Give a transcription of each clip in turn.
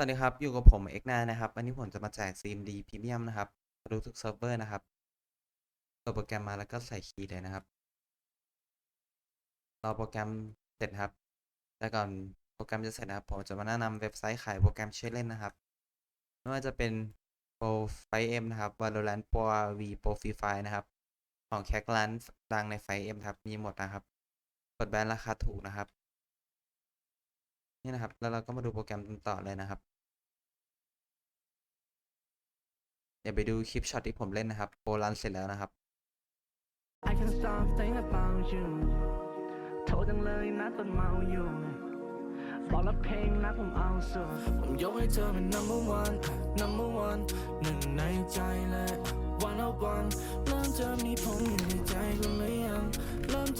สวัสดีครับ อยู่กับผมเอกนานะครับ วันนี้ผมจะมาแจก CMD Premium นะครับรู้ทุกเซิร์ฟเวอร์นะครับตัวโปรแกรมมาแล้วก็ใส่คีย์เลยนะครับ รอโปรแกรมเสร็จครับแล้วก่อนโปรแกรมจะเสร็จนะครับ ผมจะมาแนะนำเว็บไซต์ขายโปรแกรมชื่อเล่นนะครับ ไม่ว่าจะเป็น Pro Five M นะครับ Valorant Pro V Pro Free Fire นะครับ ของแคกร้านดังใน Five M ครับ มีหมดนะครับ กดแบรนด์ราคาถูกนะครับ นี่นะครับ แล้วเราก็มาดูโปรแกรมกันต่อเลยนะครับ เดี๋ยวไปดูคลิปช็อตที่ผมเล่นนะครับโปรรันเสร็จแล้วนะครับ I can't stop thinking about you โทรจังเลยนะตอนเมาอยู่บอกแล้วเพลงรักผมเอาสุดผมยกให้เธอเป็น number one number one หนึ่งในใจเลย one of one เริ่มจะมีผมอยู่ใน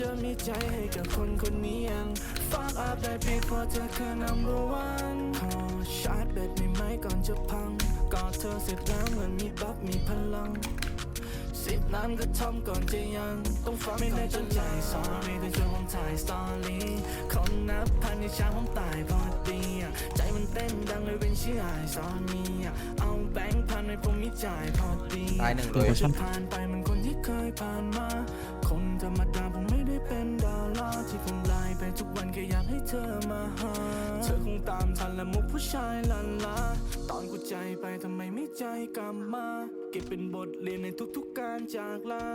จะมีใจให้กับคนคนนี้ยัง fuck up ได้เพียงเพราะเธอคือ number one ขอชาร์จแบตไม่ไหมก่อนจะพังกอดเธอเสร็จแล้วเหมือนมีบัฟมีพลังสิบล้านก็ทำก่อนจะยัง ต้องฟังไม่ได้จนใจ sorry แต่ช่วยผมถ่ายสตอรี่คนนับพันในเช้าผมตายพอดีอะใจมันเต้นดังเลยเป็นชื่อไอซอนมีอะเอาแบงค์พันให้ผมมีจ่ายพอดีตายหนึ่งเลยตัวฉันผ่านไปเหมันคนที่เคยผ่านมา คงไลน์ไปทุกวันแค่อยากให้เธอมาหา เธอคงตามทันและมุกผู้ชายลันลา ตอนกูใจไปทำไมไม่ใจกลับมา เก็บเป็นบทเรียนในทุกๆการจากลา